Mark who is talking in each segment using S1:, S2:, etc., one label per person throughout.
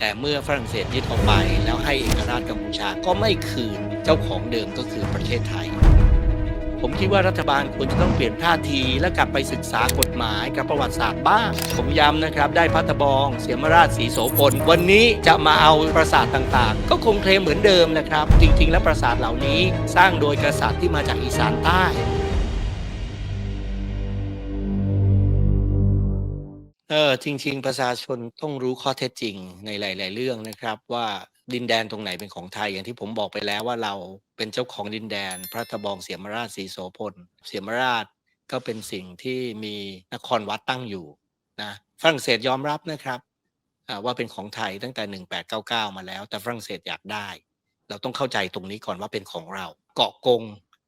S1: แต่เมื่อฝรั่งเศสยึดเอาไป แล้วให้เอกราชกัมพูชาก็ไม่คืนเจ้าของเดิมก็คือประเทศไทย ผมคิดว่ารัฐบาลควรจะต้องเปลี่ยนท่าทีและกลับไปศึกษากฎหมายกับประวัติศาสตร์บ้าง ผมย้ำนะครับ ได้พัทบอง เสียมราชสีโสพลวันนี้จะมาเอาปราสาทต่างๆ ก็คงเคลมเหมือนเดิมนะครับ จริงๆ แล้วปราสาทเหล่านี้สร้างโดยกษัตริย์ที่มาจากอีสานใต้ เออจริง ๆ ประชาชนต้องรู้ข้อเท็จจริงในหลาย ๆ เรื่องนะครับ ว่าดินแดนตรงไหนเป็นของไทยอย่างที่ผมบอกไปแล้วว่าเราเป็นเจ้าของดินแดน พระตะบองเสียมราชสีโสพลเสียมราชก็เป็นสิ่งที่มีนครวัดตั้งอยู่นะฝรั่งเศสยอมรับนะครับว่าเป็นของไทยตั้งแต่ 1899 มาแล้ว แต่ฝรั่งเศสอยากได้ เราต้องเข้าใจตรงนี้ก่อนว่าเป็นของเรา เกาะกง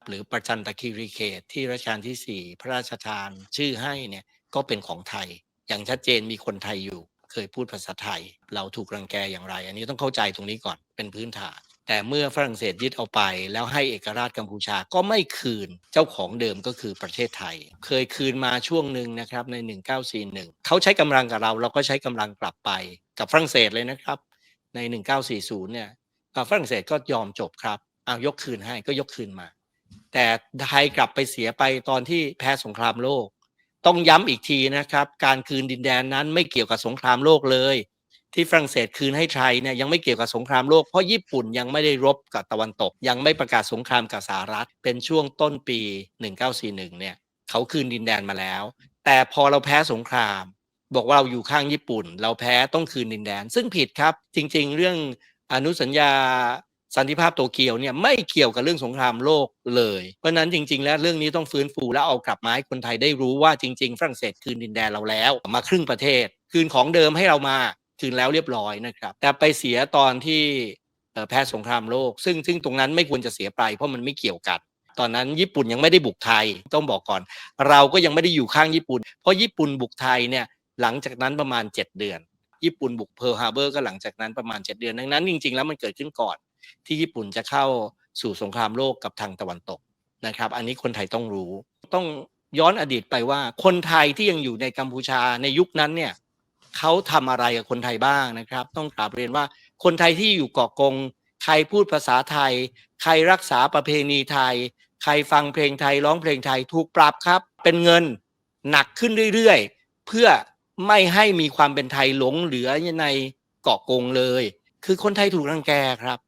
S1: หรือประจันตคีรีเขตที่รัชกาลที่ 4 พระราชทานชื่อให้เนี่ยก็เป็นของไทย อย่างชัดเจนมีคนไทยอยู่ เคยพูดภาษาไทย เราถูกรังแกอย่างไร อันนี้ต้องเข้าใจตรงนี้ก่อนเป็นพื้นฐาน แต่เมื่อฝรั่งเศสยึดเอาไป แล้วให้เอกราชกัมพูชาก็ไม่คืนเจ้าของเดิมก็คือประเทศไทย เคยคืนมาช่วงหนึ่งนะครับใน 1941 เขาใช้กำลังกับเรา เราก็ใช้กำลังกลับไปกับฝรั่งเศสเลยนะครับ ใน 1940 เนี่ยฝรั่งเศสก็ยอมจบครับเอายกคืนให้ก็ยกคืนมา แต่ไทยกลับไปเสียไปตอนที่แพ้สงครามโลก ต้องย้ำอีกทีนะครับ การคืนดินแดนนั้นไม่เกี่ยวกับสงครามโลกเลย ที่ฝรั่งเศสคืนให้ไทยเนี่ยยังไม่เกี่ยวกับสงครามโลกเพราะญี่ปุ่นยังไม่ได้รบกับตะวันตก ยังไม่ประกาศสงครามกับสหรัฐ เป็นช่วงต้นปี 1941 เนี่ยเขาคืนดินแดนมาแล้ว แต่พอเราแพ้สงคราม บอกว่าเราอยู่ข้างญี่ปุ่น เราแพ้ต้องคืนดินแดน ซึ่งผิดครับจริง ๆ เรื่องอนุสัญญา สันติภาพโตเกียวเนี่ยไม่เกี่ยวกับเรื่องสงครามโลกเลย เพราะนั้นจริง ๆ แล้วเรื่องนี้ต้องฟื้นฟูและเอากลับมาให้คนไทยได้รู้ว่าจริง ๆ ฝรั่งเศสคืนดินแดนเราแล้ว มาครึ่งประเทศ คืนของเดิมให้เรามาคืนแล้วเรียบร้อยนะครับ แต่ไปเสียตอนที่แพ้สงครามโลก ซึ่งซึ่งตรงนั้นไม่ควรจะเสียไปเพราะมันไม่เกี่ยวกันตอนนั้นญี่ปุ่นยังไม่ได้บุกไทยต้องบอกก่อน เราก็ยังไม่ได้อยู่ข้างญี่ปุ่น เพราะญี่ปุ่นบุกไทยเนี่ยหลังจากนั้นประมาณ 7 เดือน ญี่ปุ่นบุกเพิร์ลฮาร์เบอร์ก็หลังจากนั้นประมาณ 7 เดือนดังนั้นจริงๆแล้วมันเกิดขึ้นก่อน ที่ญี่ปุ่นจะเข้าสู่สงครามโลกกับทางตะวันตกนะครับ อันนี้คนไทยต้องรู้ ต้องย้อนอดีตไปว่า คนไทยที่ยังอยู่ในกัมพูชาในยุคนั้นเนี่ยเขาทำอะไรกับคนไทยบ้างนะครับ ต้องกราบเรียนว่าคนไทยที่อยู่เกาะกง ใครพูดภาษาไทย ใครรักษาประเพณีไทย ใครฟังเพลงไทยร้องเพลงไทยถูกปรับครับ เป็นเงินหนักขึ้นเรื่อยๆ เพื่อไม่ให้มีความเป็นไทยหลงเหลือในเกาะกงเลย คือคนไทยถูกรังแกครับ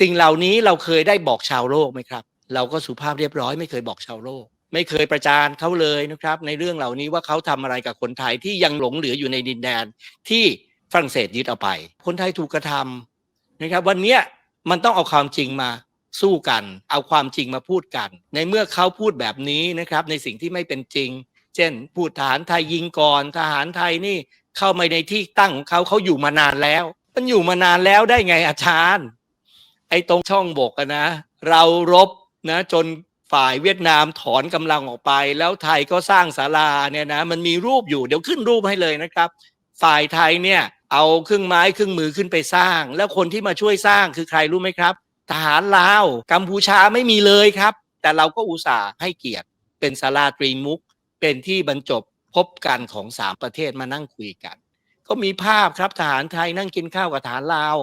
S1: สิ่งเหล่านี้เราเคยได้บอกชาวโลกไหมครับ เราก็สุภาพเรียบร้อยไม่เคยบอกชาวโลก ไม่เคยประจานเขาเลยนะครับ ในเรื่องเหล่านี้ว่าเขาทำอะไรกับคนไทยที่ยังหลงเหลืออยู่ในดินแดนที่ฝรั่งเศสยึดเอาไป คนไทยถูกกระทำนะครับ วันนี้มันต้องเอาความจริงมาสู้กัน เอาความจริงมาพูดกัน ในเมื่อเขาพูดแบบนี้นะครับ ในสิ่งที่ไม่เป็นจริง เช่น พูดทหารไทยยิงก่อนทหารไทยนี่เข้ามาในที่ตั้งของเขาเขาอยู่มานานแล้ว มันอยู่มานานแล้วได้ไงอาจารย์ อ้ตรงช่องบกอะนะ เรารบนะจนฝ่ายเวียดนามถอนกำลังออกไป แล้วไทยก็สร้างศาลาเนี่ยนะมันมีรูปอยู่เดี๋ยวขึ้นรูปให้เลยนะครับ ฝ่ายไทยเนี่ยเอาเครื่องไม้เครื่องมือขึ้นไปสร้าง แล้วคนที่มาช่วยสร้างคือใครรู้ไหมครับ ทหารลาวกัมพูชาไม่มีเลยครับ แต่เราก็อุตส่าห์ให้เกียรติ เป็นศาลาตรีมุก เป็นที่บรรจบพบกันของสามประเทศมานั่งคุยกัน ก็มีภาพครับทหารไทยนั่งกินข้าวกับทหารลาว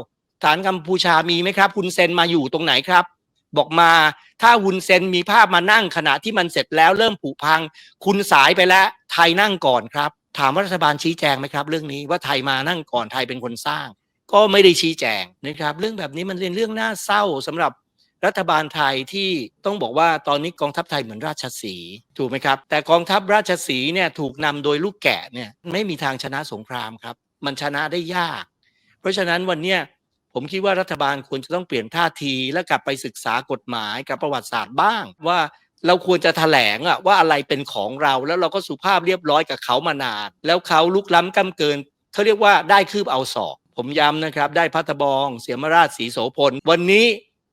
S1: ฐานกัมพูชามีไหมครับฮุนเซนมาอยู่ตรงไหนครับ บอกมาถ้าฮุนเซนมีภาพมานั่งขณะที่มันเสร็จแล้วเริ่มผุพัง คุณสายไปแล้วไทยนั่งก่อนครับ ถามว่ารัฐบาลชี้แจงไหมครับ เรื่องนี้ว่าไทยมานั่งก่อนไทยเป็นคนสร้าง ก็ไม่ได้ชี้แจงนะครับ เรื่องแบบนี้มันเป็นเรื่องน่าเศร้าสำหรับรัฐบาลไทยที่ต้องบอกว่าตอนนี้กองทัพไทยเหมือนราชสีห์ถูกไหมครับ แต่กองทัพราชสีห์เนี่ยถูกนำโดยลูกแกะเนี่ยไม่มีทางชนะสงครามครับ มันชนะได้ยาก เพราะฉะนั้นวันเนี้ย ผมคิดว่ารัฐบาลควรจะต้องเปลี่ยนท่าทีและกลับไปศึกษากฎหมายกับประวัติศาสตร์บ้าง ว่าเราควรจะแถลงอะว่าอะไรเป็นของเราแล้วเราก็สุภาพเรียบร้อยกับเขามานาน แล้วเขาลุกล้ำก้ำเกินเขาเรียกว่าได้คืบเอาศอกผมย้ำนะครับ ได้พัทบอง เสียมราชสีโสพล วันนี้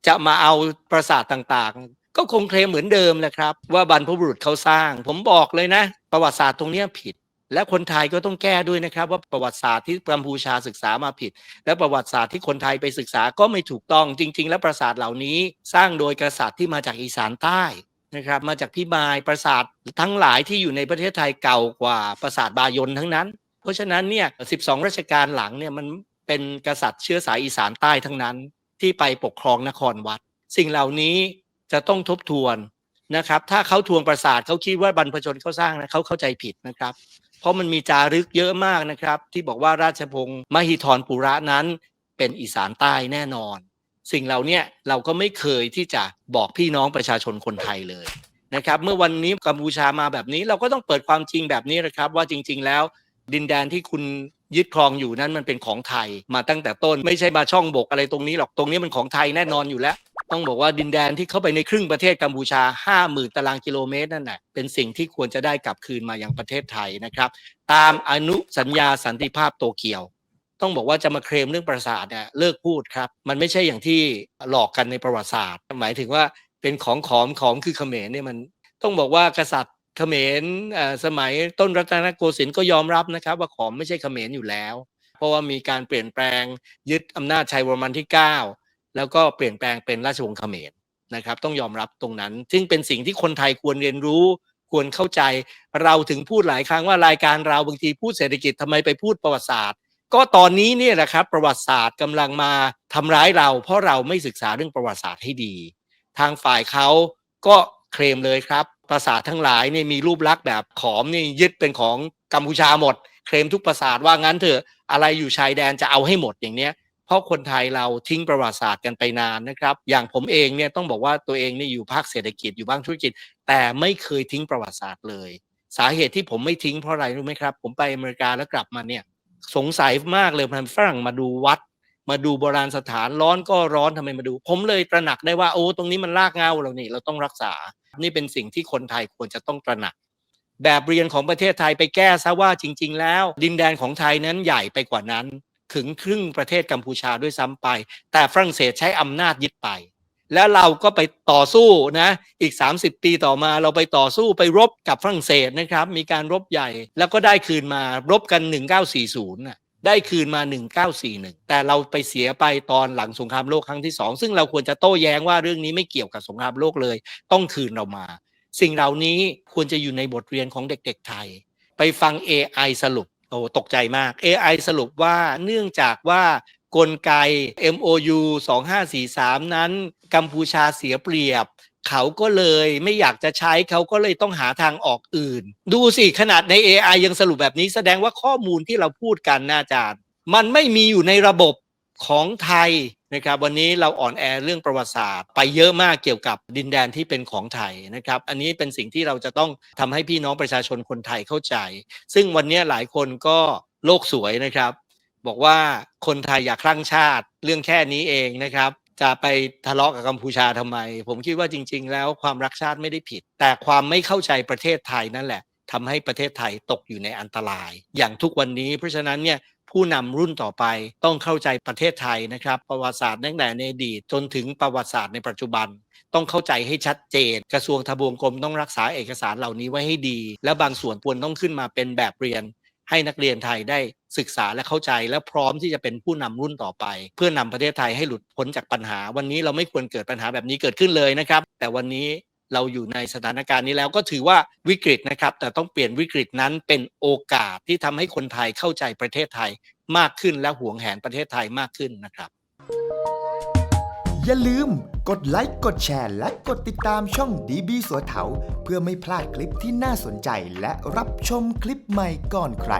S1: จะมาเอาปราสาทต่างๆ ก็คงเคลมเหมือนเดิมแหละครับ ว่าบรรพบุรุษเขาสร้าง ผมบอกเลยนะ ประวัติศาสตร์ตรงนี้ผิด และคนไทยก็ต้องแก้ด้วยนะครับ ว่าประวัติศาสตร์ที่กัมพูชาศึกษามาผิด และประวัติศาสตร์ที่คนไทยไปศึกษาก็ไม่ถูกต้องจริง ๆ แล้วปราสาทเหล่านี้สร้างโดยกษัตริย์ที่มาจากอีสานใต้นะครับมาจากพิมายปราสาททั้งหลายที่อยู่ในประเทศไทยเก่ากว่าปราสาทบายนทั้งนั้น เพราะฉะนั้นเนี่ย12 ราชการหลังเนี่ยมันเป็นกษัตริย์เชื้อสายอีสานใต้ทั้งนั้น ที่ไปปกครองนครวัด สิ่งเหล่านี้จะต้องทบทวนนะครับ ถ้าเขาทวงประสาทเขาคิดว่าบรรพชนเขาสร้างนะเขาเข้าใจผิดนะครับ เพราะมันมีจารึกเยอะมากนะครับ ที่บอกว่าราชพงศ์มหิธรปุระนั้นเป็นอีสานใต้แน่นอน สิ่งเหล่านี้เราก็ไม่เคยที่จะบอกพี่น้องประชาชนคนไทยเลยนะครับเมื่อวันนี้กัมพูชามาแบบนี้เราก็ต้องเปิดความจริงแบบนี้นะครับ ว่าจริง ๆ แล้ว ดินแดนที่คุณยึดครองอยู่นั้นมันเป็นของไทยมาตั้งแต่ต้น ไม่ใช่มาช่องบกอะไรตรงนี้หรอกตรงนี้มันของไทยแน่นอนอยู่แล้ว ต้องบอกว่าดินแดนที่เข้าไปในครึ่งประเทศกัมพูชา 5 0,000 ตารางกิโลเมตรนั่นแหละเป็นสิ่งที่ควรจะได้กลับคืนมายังประเทศไทยนะครับ ตามอนุสัญญาสันติภาพโตเกียว ต้องบอกว่าจะมาเคลมเรื่องประสาทเนี่ยเลิกพูดครับ มันไม่ใช่อย่างที่หลอกกันในประวัติศาสตร์ หมายถึงว่าเป็นของขอมของคือเขมรเนี่ยมัน ต้องบอกว่ากษัตริย์เขมรสมัยต้นรัตนโกสินทร์ก็ยอมรับนะครับ ว่าขอมไม่ใช่เขมรอยู่แล้ว เพราะว่ามีการเปลี่ยนแปลงยึดอำนาจชัยวรมันที่ 9 แล้วก็เปลี่ยนแปลงเป็นราชวงศ์เขมรนะครับ ต้องยอมรับตรงนั้น ซึ่งเป็นสิ่งที่คนไทยควรเรียนรู้ควรเข้าใจ เราถึงพูดหลายครั้งว่ารายการเราบางทีพูดเศรษฐกิจทำไมไปพูดประวัติศาสตร์ ก็ตอนนี้เนี่ยแหละครับ ประวัติศาสตร์กำลังมาทำร้ายเรา เพราะเราไม่ศึกษาเรื่องประวัติศาสตร์ให้ดี ทางฝ่ายเขาก็เคลมเลยครับปราสาททั้งหลายเนี่ยมีรูปลักษณ์แบบขอมนี่ยึดเป็นของกัมพูชาหมด เคลมทุกปราสาทว่างั้นเถอะอะไรอยู่ชายแดนจะเอาให้หมดอย่างเนี้ย เพราะคนไทยเราทิ้งประวัติศาสตร์กันไปนานนะครับ อย่างผมเองเนี่ยต้องบอกว่าตัวเองเนี่ยอยู่ภาคเศรษฐกิจอยู่บ้างธุรกิจ แต่ไม่เคยทิ้งประวัติศาสตร์เลย สาเหตุที่ผมไม่ทิ้งเพราะอะไรรู้ไหมครับ ผมไปอเมริกาแล้วกลับมาเนี่ยสงสัยมากเลยมันฝรั่งมาดูวัด มาดูโบราณสถานร้อนก็ร้อนทำไมมาดู ผมเลยตระหนักได้ว่าโอ้ตรงนี้มันลากเงาเรานี่เราต้องรักษา นี่เป็นสิ่งที่คนไทยควรจะต้องตระหนักแบบเรียนของประเทศไทยไปแก้ซะว่าจริง ๆ แล้ว ดินแดนของไทยนั้นใหญ่ไปกว่านั้น ถึงครึ่งประเทศกัมพูชาด้วยซ้ำไป แต่ฝรั่งเศสใช้อำนาจยึดไป แล้วเราก็ไปต่อสู้นะอีก 30 ปีต่อมาเราไปต่อสู้ไปรบกับฝรั่งเศสนะครับ มีการรบใหญ่แล้วก็ได้คืนมารบกัน 1940น่ะได้คืนมา 1941 แต่เราไปเสียไปตอนหลังสงครามโลกครั้งที่สองซึ่งเราควรจะโต้แย้งว่าเรื่องนี้ไม่เกี่ยวกับสงครามโลกเลย ต้องคืนเรามา สิ่งเหล่านี้ควรจะอยู่ในบทเรียนของเด็กๆไทย ไปฟัง AI สรุป โอ้ตกใจมาก AI สรุปว่าเนื่องจากว่ากลไก MOU 2543 นั้น กัมพูชาเสียเปรียบ เขาก็เลยไม่อยากจะใช้เขาก็เลยต้องหาทางออกอื่น ดูสิ ขนาดใน AI ยังสรุปแบบนี้แสดงว่าข้อมูลที่เราพูดกันนะอาจารย์ มันไม่มีอยู่ในระบบ ของไทยนะครับวันนี้เราอ่อนแอเรื่องประวัติศาสตร์ ไปเยอะมากเกี่ยวกับดินแดนที่เป็นของไทยนะครับอันนี้เป็นสิ่งที่เราจะต้องทำให้พี่น้องประชาชนคนไทยเข้าใจ ซึ่งวันนี้หลายคนก็โลกสวยนะครับ บอกว่าคนไทยอยากคลั่งชาติเรื่องแค่นี้เองนะครับจะไปทะเลาะกับกัมพูชาทำไม ผมคิดว่าจริง ๆ แล้วความรักชาติไม่ได้ผิด แต่ความไม่เข้าใจประเทศไทยนั่นแหละทำให้ประเทศไทยตกอยู่ในอันตราย อย่างทุกวันนี้เพราะฉะนั้นเนี่ย ผู้นำรุ่นต่อไป ต้องเข้าใจประเทศไทยนะครับ ประวัติศาสตร์ตั้งแต่ในอดีตจนถึงประวัติศาสตร์ในปัจจุบัน ต้องเข้าใจให้ชัดเจน กระทรวงทบวงกรมต้องรักษาเอกสารเหล่านี้ไว้ให้ดี และบางส่วนควรต้องขึ้นมาเป็นแบบเรียน ให้นักเรียนไทยได้ศึกษาและเข้าใจและพร้อมที่จะเป็นผู้นำรุ่นต่อไป เพื่อนำประเทศไทยให้หลุดพ้นจากปัญหา วันนี้เราไม่ควรเกิดปัญหาแบบนี้เกิดขึ้นเลยนะครับ แต่วันนี้ เราอยู่ในสถานการณ์นี้แล้วก็ถือว่าวิกฤตนะครับ แต่ต้องเปลี่ยนวิกฤตนั้นเป็นโอกาสที่ทำให้คนไทยเข้าใจประเทศไทยมากขึ้นและหวงแหนประเทศไทยมากขึ้นนะครับ
S2: อย่าลืมกดไลค์กดแชร์และกดติดตามช่องดีบีสัวเถาเพื่อไม่พลาดคลิปที่น่าสนใจและรับชมคลิปใหม่ก่อนใคร